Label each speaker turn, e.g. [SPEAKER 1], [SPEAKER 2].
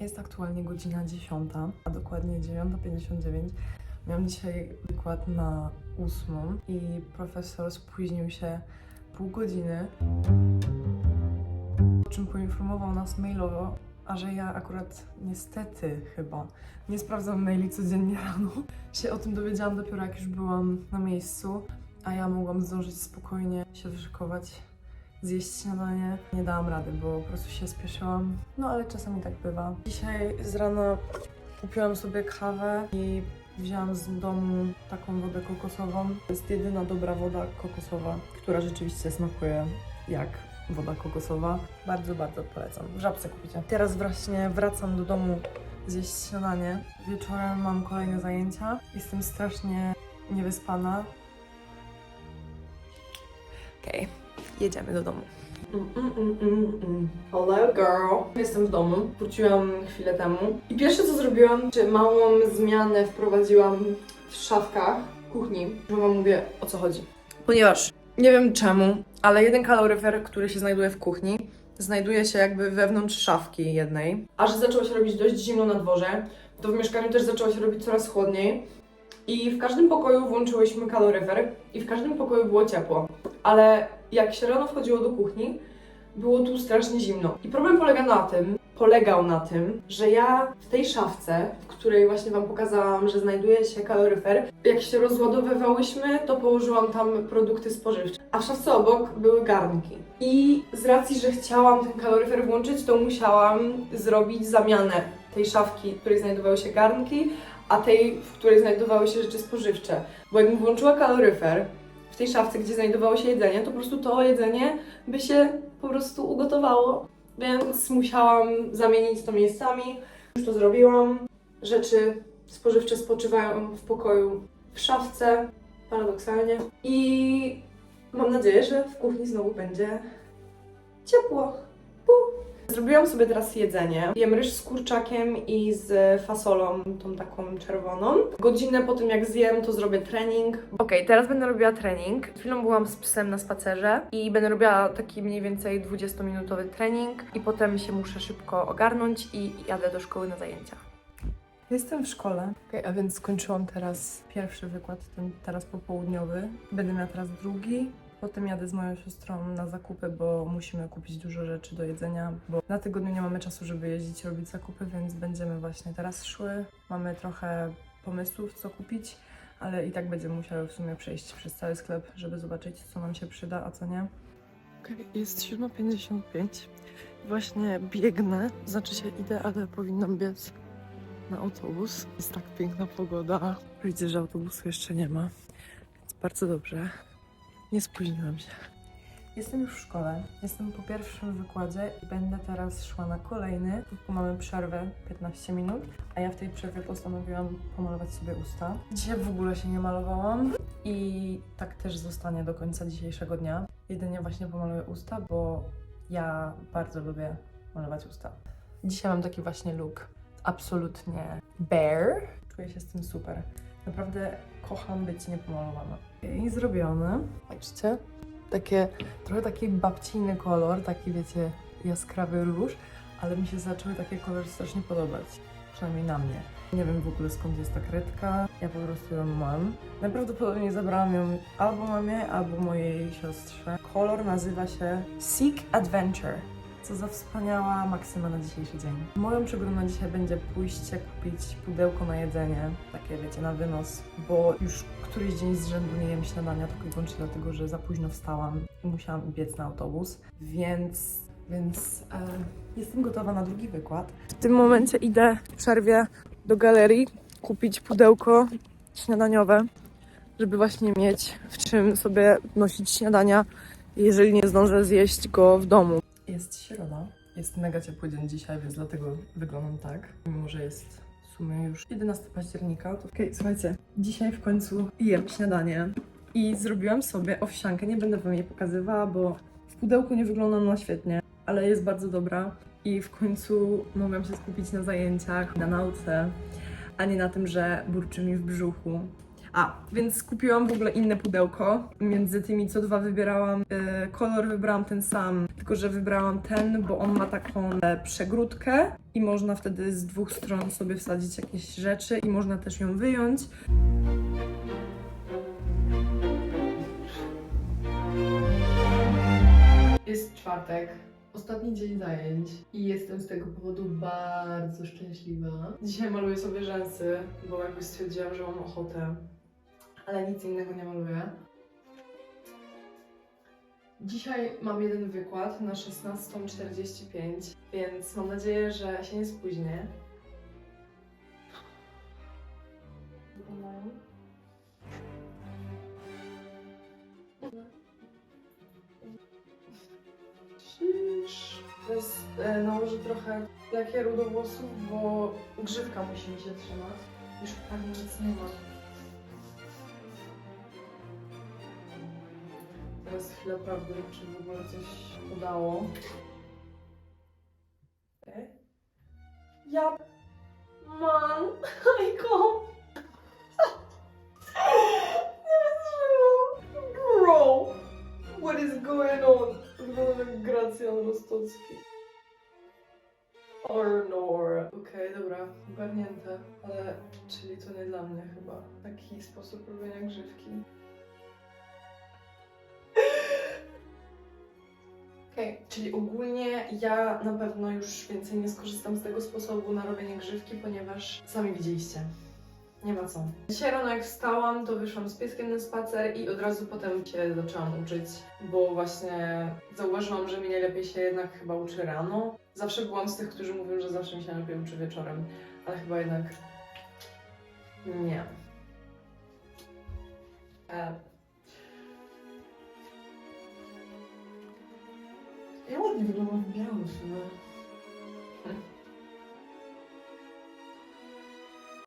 [SPEAKER 1] Jest aktualnie godzina 10, a dokładnie 9.59. Miałam dzisiaj wykład na 8 i profesor spóźnił się pół godziny, o czym poinformował nas mailowo, a że ja akurat niestety chyba nie sprawdzam maili codziennie rano. Się o tym dowiedziałam dopiero jak już byłam na miejscu, a ja mogłam zdążyć spokojnie się wyszykować, zjeść śniadanie. Nie dałam rady, bo po prostu się spieszyłam. No ale czasami tak bywa. Dzisiaj z rana kupiłam sobie kawę i wzięłam z domu taką wodę kokosową. To jest jedyna dobra woda kokosowa, która rzeczywiście smakuje jak woda kokosowa. Bardzo, bardzo polecam. W żabce kupicie. Teraz właśnie wracam do domu zjeść śniadanie. Wieczorem mam kolejne zajęcia. Jestem strasznie niewyspana. Okej, jedziemy do domu. Mm, mm, mm, mm, mm. Hello girl. Jestem w domu, wróciłam chwilę temu. I pierwsze co zrobiłam, czy małą zmianę wprowadziłam w szafkach kuchni. Że wam mówię o co chodzi. Ponieważ nie wiem czemu, ale jeden kaloryfer, który się znajduje w kuchni, znajduje się jakby wewnątrz szafki jednej. A że zaczęło się robić dość zimno na dworze, to w mieszkaniu też zaczęło się robić coraz chłodniej. I w każdym pokoju włączyłyśmy kaloryfer i w każdym pokoju było ciepło. Ale jak się rano wchodziło do kuchni, było tu strasznie zimno. I problem polega na tym, polegał na tym, że ja w tej szafce, w której właśnie Wam pokazałam, że znajduje się kaloryfer, jak się rozładowywałyśmy, to położyłam tam produkty spożywcze. A w szafce obok były garnki. I z racji, że chciałam ten kaloryfer włączyć, to musiałam zrobić zamianę tej szafki, w której znajdowały się garnki, a tej, w której znajdowały się rzeczy spożywcze. Bo jakbym włączyła kaloryfer w tej szafce, gdzie znajdowało się jedzenie, to po prostu to jedzenie by się po prostu ugotowało. Więc musiałam zamienić to miejscami. Już to zrobiłam. Rzeczy spożywcze spoczywają w pokoju w szafce, paradoksalnie. I mam nadzieję, że w kuchni znowu będzie ciepło. Zrobiłam sobie teraz jedzenie. Jem ryż z kurczakiem i z fasolą, tą taką czerwoną. Godzinę po tym jak zjem, to zrobię trening. Okej, teraz będę robiła trening. Chwilą byłam z psem na spacerze i będę robiła taki mniej więcej 20-minutowy trening i potem się muszę szybko ogarnąć i jadę do szkoły na zajęcia. Jestem w szkole. Okej, a więc skończyłam teraz pierwszy wykład, ten teraz popołudniowy. Będę miała teraz drugi. Potem jadę z moją siostrą na zakupy, bo musimy kupić dużo rzeczy do jedzenia, bo na tygodniu nie mamy czasu, żeby jeździć robić zakupy, więc będziemy właśnie teraz szły. Mamy trochę pomysłów, co kupić, ale i tak będziemy musiały w sumie przejść przez cały sklep, żeby zobaczyć, co nam się przyda, a co nie. Okej, jest 7.55. Właśnie biegnę, znaczy się idę, ale powinnam biec na autobus. Jest tak piękna pogoda. Widzę, że autobusu jeszcze nie ma, więc bardzo dobrze. Nie spóźniłam się. Jestem już w szkole. Jestem po pierwszym wykładzie i będę teraz szła na kolejny. Tu mamy przerwę 15 minut, a ja w tej przerwie postanowiłam pomalować sobie usta. Dzisiaj w ogóle się nie malowałam i tak też zostanie do końca dzisiejszego dnia. Jedynie właśnie pomaluję usta, bo ja bardzo lubię malować usta. Dzisiaj mam taki właśnie look absolutnie bare. Czuję się z tym super. Naprawdę kocham być niepomalowana. I zrobione. Patrzcie. Takie, trochę taki babcijny kolor, taki wiecie, jaskrawy róż, ale mi się zaczęły takie kolory strasznie podobać. Przynajmniej na mnie. Nie wiem w ogóle skąd jest ta kredka. Ja po prostu ją mam. Najprawdopodobniej zabrałam ją albo mamie, albo mojej siostrze. Kolor nazywa się Seek Adventure. Co za wspaniała maksyma na dzisiejszy dzień. Moją przygodą na dzisiaj będzie pójście kupić pudełko na jedzenie, takie wiecie, na wynos, bo już któryś dzień z rzędu nie jem śniadania, tylko i wyłącznie dlatego, że za późno wstałam i musiałam biec na autobus, więc, więc e, jestem gotowa na drugi wykład. W tym momencie idę w przerwie do galerii kupić pudełko śniadaniowe, żeby właśnie mieć w czym sobie nosić śniadania, jeżeli nie zdążę zjeść go w domu. Jest środa. Jest mega ciepły dzień dzisiaj, więc dlatego wyglądam tak. Mimo, że jest w sumie już 11 października. To... Okej, słuchajcie. Dzisiaj w końcu jem śniadanie. I zrobiłam sobie owsiankę. Nie będę wam jej pokazywała, bo w pudełku nie wygląda ona świetnie, ale jest bardzo dobra. I w końcu mogłam się skupić na zajęciach, na nauce, a nie na tym, że burczy mi w brzuchu. A, więc kupiłam w ogóle inne pudełko. Między tymi co dwa wybierałam, e, kolor wybrałam ten sam, tylko że wybrałam ten, bo on ma taką e, przegródkę i można wtedy z dwóch stron sobie wsadzić jakieś rzeczy i można też ją wyjąć. Jest czwartek, ostatni dzień zajęć i jestem z tego powodu bardzo szczęśliwa. Dzisiaj maluję sobie rzęsy, bo jakoś stwierdziłam, że mam ochotę, ale nic innego nie maluję. Dzisiaj mam jeden wykład na 16.45, więc mam nadzieję, że się nie spóźnię. Teraz e, nałożę trochę lakieru do włosów, bo grzywka musi mi się trzymać. Już prawie nic nie ma. Teraz chwilę prawdy, czy w ogóle coś udało. Okay. Ja... Man! Hajko! Nie! Bro! What is going on? Wygląda jak Gracjan Rostocki. Ornor. Okej, dobra, ogarnięte. Ale, czyli to nie dla mnie chyba. Taki sposób robienia grzywki. Okej, czyli ogólnie ja na pewno już więcej nie skorzystam z tego sposobu na robienie grzywki, ponieważ sami widzieliście. Nie ma co. Dzisiaj rano jak wstałam, to wyszłam z pieskiem na spacer i od razu potem się zaczęłam uczyć, bo właśnie zauważyłam, że mi najlepiej się jednak chyba uczy rano. Zawsze byłam z tych, którzy mówią, że zawsze mi się najlepiej uczy wieczorem, ale chyba jednak nie. E... Ja ładnie wyglądam w białym w sumie.